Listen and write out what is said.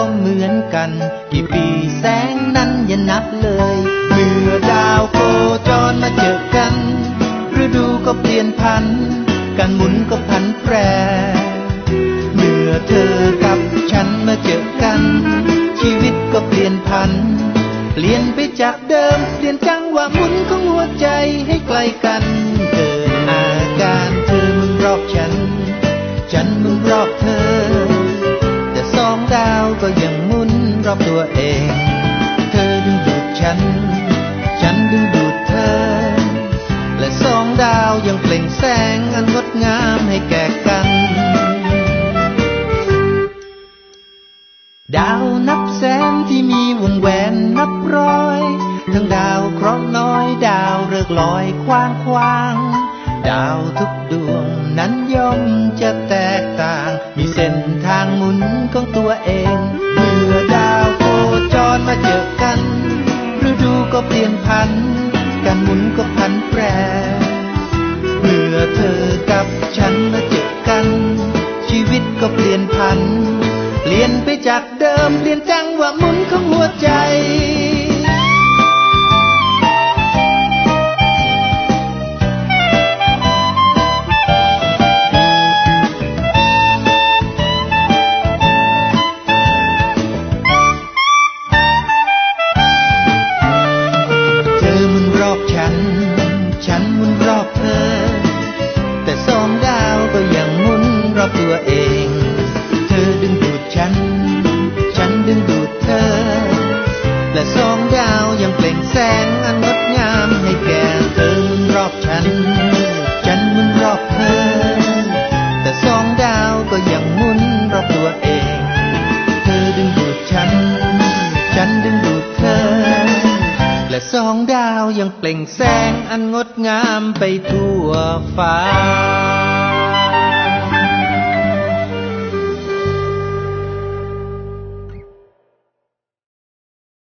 ็ เหมือนกัน กี่ปีแสงนั้นอย่านับเลย เมื่อดาวโคจรมาเจอกันฤดูก็เปลี่ยนพัน การหมุนก็พันแปร เมื่อเธอกับฉันมาเจอกัน ชีวิตก็เปลี่ยนพัน เปลี่ยนไปจากเดิม เปลี่ยนจังหวะหมุนของหัวใจให้ใกล้กันาวก็ยังมุนรอบตัวเอง เธอดึงดูดฉัน ฉันดึงดูดเธอ และสองดาวยังเปล่งแสงอันงดงามให้แก่กัน ดาวนับแสนที่มีวงแหวนนับร้อย ทั้งดาวเคราะห์น้อยดาวเลิกลอยคว้างคว้าง ดาวทุกดวง นั้นย่อมจะแตกต่าง มีเส้นทางหมุนของตัวเอง เมื่อดาวโคจรมาเจอกันฤดูก็เปลี่ยนพัน การหมุนก็พันแปร เมื่อเธอกับฉันมาเจอกัน ชีวิตก็เปลี่ยนพันเปลี่ยนไปจากเดิมเปลี่ยนจั เอง เธอดึงดูดฉัน ฉันดึงดูดเธอ และสองดาวยังเปล่งแสงอันงดงามให้แก่เธอมุนรอบฉัน ฉันมุนรอบเธอ แต่สองดาวก็ยังหมุนรอบตัวเอง เธอดึงดูดฉัน ฉันดึงดูดเธอ และสองดาวยังเปล่งแสงอันงดงามไปทั่วฟ้า